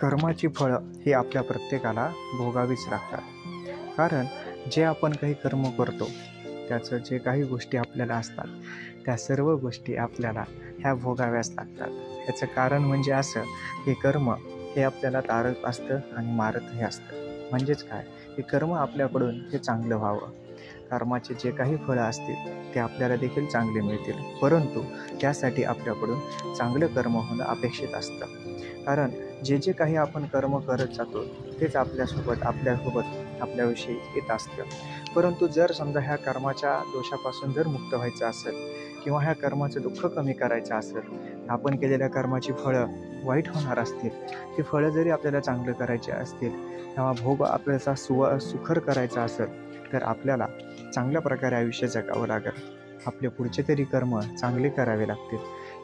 कर्माची फळं ही आपल्या प्रत्येकाला भोगावीच लागतात. कारण जे आपण काही कर्म करतो त्याचं जे काही गोष्टी आपल्याला असतात त्या सर्व गोष्टी आपल्याला ह्या भोगाव्याच लागतात. याचं कारण म्हणजे असं की कर्म हे आपल्याला तारत असतं आणि मारतही असतं. म्हणजेच काय? हे कर्म आपल्याकडून हे चांगलं व्हावं. कर्माचे जे काही फळं असतील ते आपल्याला देखील चांगले मिळतील. परंतु त्यासाठी आपल्याकडून चांगलं कर्म होणं अपेक्षित असतं. कारण जे जे काही आपण कर्म करत जातो तेच आपल्यासोबत आपल्यासोबत आपल्याविषयी येत असतं. परंतु जर समजा ह्या कर्माच्या दोषापासून जर मुक्त व्हायचं असेल किंवा ह्या कर्माचं दुःख कमी करायचं असेल आपण केलेल्या कर्माची फळं वाईट होणार असतील. ती फळं जरी आपल्याला चांगलं करायची असतील किंवा भोग आपल्याचा सुव सुखर करायचा असेल तर आपल्याला चांगल्या प्रकारे आयुष्य जगावं लागेल. आपले पुढचे तरी कर्म चांगले करावे लागतील.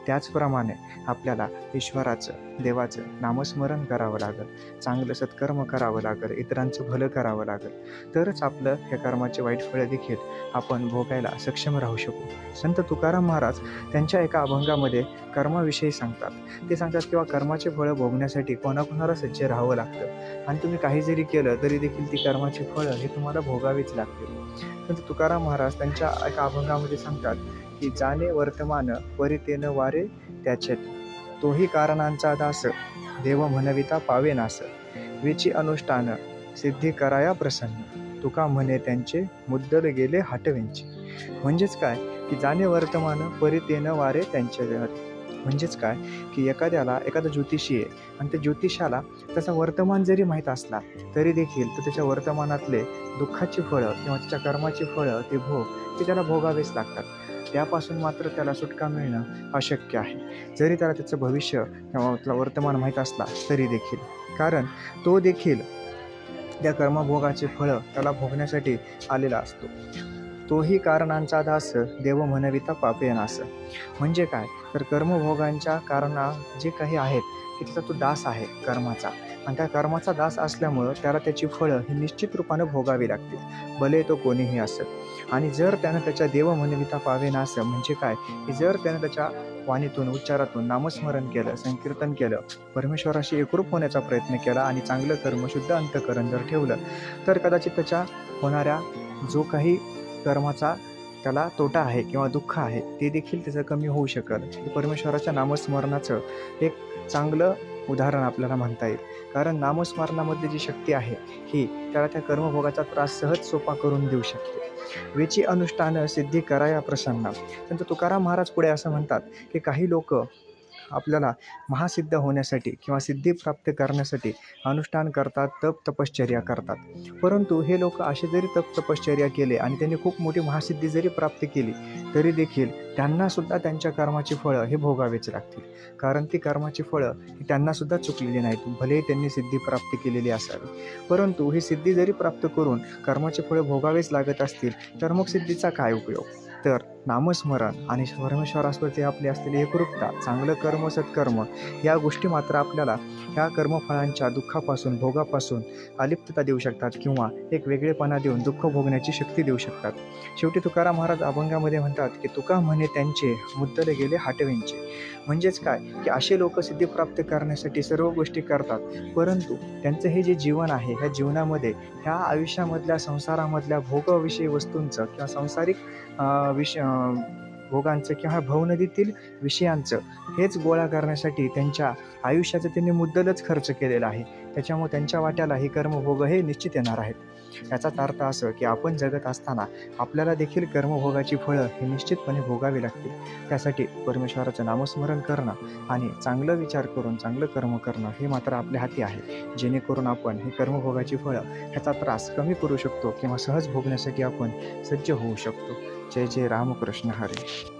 त्याचप्रमाणे आपल्याला ईश्वराचं देवाचं नामस्मरण करावं लागेल. चांगलं सत्कर्म करावं लागेल इतरांचं भलं करावं लागेल. तरच आपलं ह्या कर्माचे वाईट फळं देखील आपण भोगायला सक्षम राहू शकू. संत तुकाराम महाराज त्यांच्या एका अभंगामध्ये कर्माविषयी सांगतात. ते सांगतात किंवा कर्माचे फळं भोगण्यासाठी कोणाकोणाला सज्ज राहावं लागतं? आणि तुम्ही काही जरी केलं तरी देखील ती कर्माची फळं हे तुम्हाला भोगावीच लागतील. संत तुकाराम महाराज त्यांच्या एका अभंगामध्ये सांगतात की जाणे वर्तमान परितेन वारे त्याच्यात तोही कारणांचा दास देव म्हणविता पावे नास. विची अनुष्ठान सिद्धी कराया प्रसन्न. तुका म्हणे त्यांचे मुद्दल गेले हटवेंचे. म्हणजेच काय? की जाणे वर्तमान परितेन वारे त्यांचे म्हणजेच काय? की एखाद्याला एखादा ज्योतिषी आहे आणि त्या ज्योतिषाला त्याचा वर्तमान जरी माहीत असला तरी देखील तर त्याच्या वर्तमानातले दुःखाची फळं किंवा त्याच्या कर्माची फळं ते भोग ते त्याला भोगावेच लागतात. त्यापासून मात्र त्याला सुटका मिळणं अशक्य आहे. जरी त्याला त्याचं भविष्य किंवा वर्तमान माहीत असला तरी देखील. कारण तो देखील त्या कर्मभोगाचे फळं त्याला भोगण्यासाठी आलेला असतो. तोही कारणांचा दास देव म्हणविता पापे नास म्हणजे काय? तर कर्मभोगांच्या कारणा जे काही आहेत तिथला त्याचा तो दास आहे कर्माचा. आणि त्या कर्माचा दास असल्यामुळं त्याला त्याची फळं ही निश्चित रूपानं भोगावी लागतील. भले तो कोणीही असत आणि जर त्यानं त्याच्या देव म्हणविता पावे असं म्हणजे काय? की जर त्यानं त्याच्या वाणीतून उच्चारातून नामस्मरण केलं संकीर्तन केलं परमेश्वराशी एकरूप होण्याचा प्रयत्न केला आणि चांगलं कर्म शुद्ध अंतकरण जर ठेवलं तर कदाचित त्याच्या होणाऱ्या जो काही कर्माचा त्याला तोटा आहे किंवा दुःख आहे ते देखील त्याचं कमी होऊ शकल. हे परमेश्वराच्या नामस्मरणाचं एक चांगलं उदाहरण आपल्याला म्हणता येईल. कारण नामस्मरणामधली जी शक्ती आहे ही त्याला त्या कर्मभोगाचा त्रास सहज सोपा करून देऊ शकते. वेची अनुष्ठानं सिद्धी कराया प्रसन्न. संत तुकाराम महाराज पुढे असं म्हणतात की काही लोक आपल्याला महासिद्ध होण्यासाठी किंवा सिद्धी प्राप्त करण्यासाठी अनुष्ठान करतात तप तपश्चर्या करतात. परंतु हे लोक असे जरी तप तपश्चर्या केले आणि त्यांनी खूप मोठी महासिद्धी जरी प्राप्त केली तरी देखील त्यांनासुद्धा त्यांच्या कर्माची फळं हे भोगावेच लागतील. कारण ती कर्माची फळं ही त्यांनासुद्धा चुकलेली नाहीत भले त्यांनी सिद्धी प्राप्त केलेली असावी. परंतु ही सिद्धी जरी प्राप्त करून कर्माची फळं भोगावेच लागत असतील तर मग सिद्धीचा काय उपयोग? तर नामस्मरण आणि परमेश्वरास्वरती आपली असलेली एकरूपता चांगलं कर्म सत्कर्म या गोष्टी मात्र आपल्याला ह्या कर्मफळांच्या दुःखापासून भोगापासून अलिप्तता देऊ शकतात किंवा एक वेगळेपणा देऊन दुःख भोगण्याची शक्ती देऊ शकतात. शेवटी तुकाराम महाराज अभंगामध्ये म्हणतात की तुका म्हणे त्यांचे मुद्दले गेले हाटवेंचे. म्हणजेच काय? की असे लोक सिद्धी प्राप्त करण्यासाठी सर्व गोष्टी करतात परंतु त्यांचं हे जे जीवन आहे ह्या जीवनामध्ये ह्या आयुष्यामधल्या संसारामधल्या भोगविषयी वस्तूंचं किंवा संसारिक विषय भोगांचं किंवा भवनदीतील विषयांचं हेच गोळा करण्यासाठी त्यांच्या आयुष्याचं त्यांनी मुद्दलच खर्च केलेला आहे. त्याच्यामुळे त्यांच्या वाट्याला हे कर्मभोग हे निश्चित येणार आहेत. याचाच अर्थ असं की आपण जगत असताना आपल्याला देखील कर्मभोगाची फळं हे निश्चितपणे भोगावी लागतील. त्यासाठी परमेश्वराचं नामस्मरण करणं आणि चांगलं विचार करून चांगलं कर्म करणं हे मात्र आपल्या हाती आहे. जेणेकरून आपण हे कर्मभोगाची फळं ह्याचा त्रास कमी करू शकतो किंवा सहज भोगण्यासाठी आपण सज्ज होऊ शकतो. जय जय रामकृष्ण हरे.